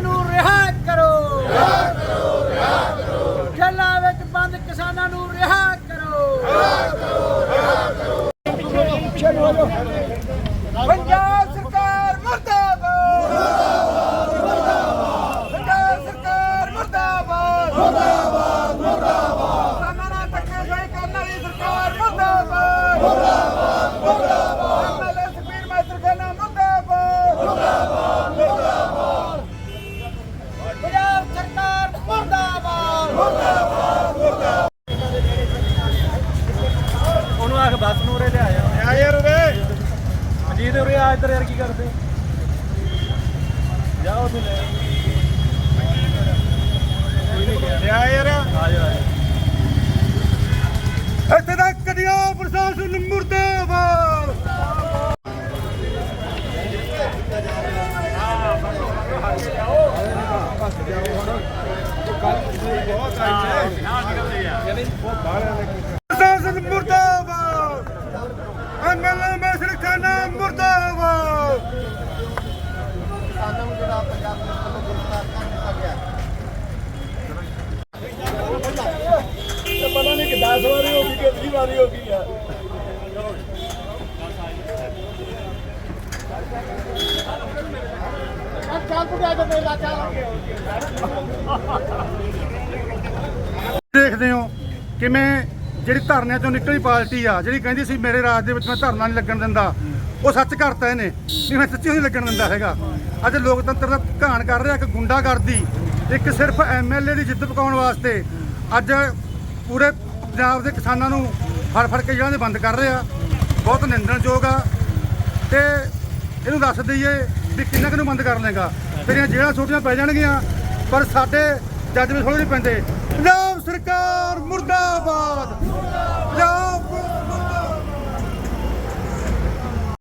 ਕਿਸਾਨਾਂ ਨੂੰ ਰਿਹਾ ਕਰੋ। ਰਿਹਾ ਕਰੋ ਰਿਹਾ ਕਰੋ ਜੇਲ੍ਹਾਂ ਵਿੱਚ ਬੰਦ ਕਿਸਾਨਾਂ ਨੂੰ ਰਿਹਾ ਕਰੋ। ਰਿਹਾ ਕਰੋ ਰਿਹਾ ਕਰੋ ਪੰਜਾਬ ਸਰਕਾਰ ਮਰਦਾਬਾਦ। ਮਰਦਾਬਾਦ ਪੰਜਾਬ ਸਰਕਾਰ ਮਰਦਾਬਾਦ ਮਰਦਾਬਾਦ। ਮਜੀਦ ਉਰੇ ਆ ਇੱਧਰ ਯਾਰ ਕੀ ਕਰਦੇ ਜਾ ਉਹਨੂੰ ਲੈ ਆ ਯਾਰ ਆ ਜਾ ਆ ਜਾ ਇੱਥੇ ਦਾ ਕදිਆ ਪ੍ਰਸ਼ਾਸਨ ਮੁਰਦਾਬਾਦ ਪ੍ਰਸ਼ਾਸਨ ਮੁਰਦਾਬਾਦ ਐਮਐਲਏ ਮੈਸਰ ਖਾਨਾ ਮੁਰਦਾਬਾਦ ਪਤਾ ਨਹੀਂ ਕਿ 10 ਵਾਰੀ ਹੋ ਗਈ ਕਿ 20 ਵਾਰੀ ਹੋ ਗਈ ਆ। ਦੇਖਦੇ ਹੋ ਕਿਵੇਂ ਜਿਹੜੀ ਧਰਨਿਆਂ ਚੋਂ ਨਿਕਲੀ ਪਾਰਟੀ ਆ ਜਿਹੜੀ ਕਹਿੰਦੀ ਸੀ ਮੇਰੇ ਰਾਜ ਦੇ ਵਿੱਚ ਮੈਂ ਧਰਨਾ ਨਹੀਂ ਲੱਗਣ ਦਿੰਦਾ ਉਹ ਸੱਚ ਕਰਤਾ ਇਹਨੇ ਨਹੀਂ ਮੈਂ ਸੱਚੀ ਨਹੀਂ ਲੱਗਣ ਦਿੰਦਾ ਹੈਗਾ। ਅੱਜ ਲੋਕਤੰਤਰ ਦਾ ਘਾਣ ਕਰ ਰਿਹਾ ਇੱਕ ਗੁੰਡਾਗਰਦੀ ਇੱਕ ਸਿਰਫ ਐਮਐਲਏ ਦੀ ਜਿੱਦ ਪਕਾਉਣ ਵਾਸਤੇ। ਅੱਜ ਪੂਰੇ ਪੰਜਾਬ ਦੇ ਕਿਸਾਨਾਂ ਨੂੰ ਫੜ ਫੜ ਕੇ ਜਿਹੜਾ ਨੇ ਬੰਦ ਕਰ ਰਿਹਾ। ਆ ਬਹੁਤ ਨਿੰਦਣਯੋਗ ਆ। ਤੇ ਇਹਨੂੰ ਦੱਸ ਦਈਏ ਵੀ ਕਿੰਨਾ ਕੁ ਬੰਦ ਕਰ ਲੇਗਾ ਇਹ ਜਿਹੜਾ ਛੋਟੀਆਂ ਪੈ ਜਾਣਗੀਆਂ, ਪਰ ਸਾਡੇ ਜੱਜ ਵੀ ਥੋੜੇ ਨਹੀਂ ਪੈਂਦੇ। ਪੰਜਾਬ ਸਰਕਾਰ ਮੁਰਦਾਬਾਦ।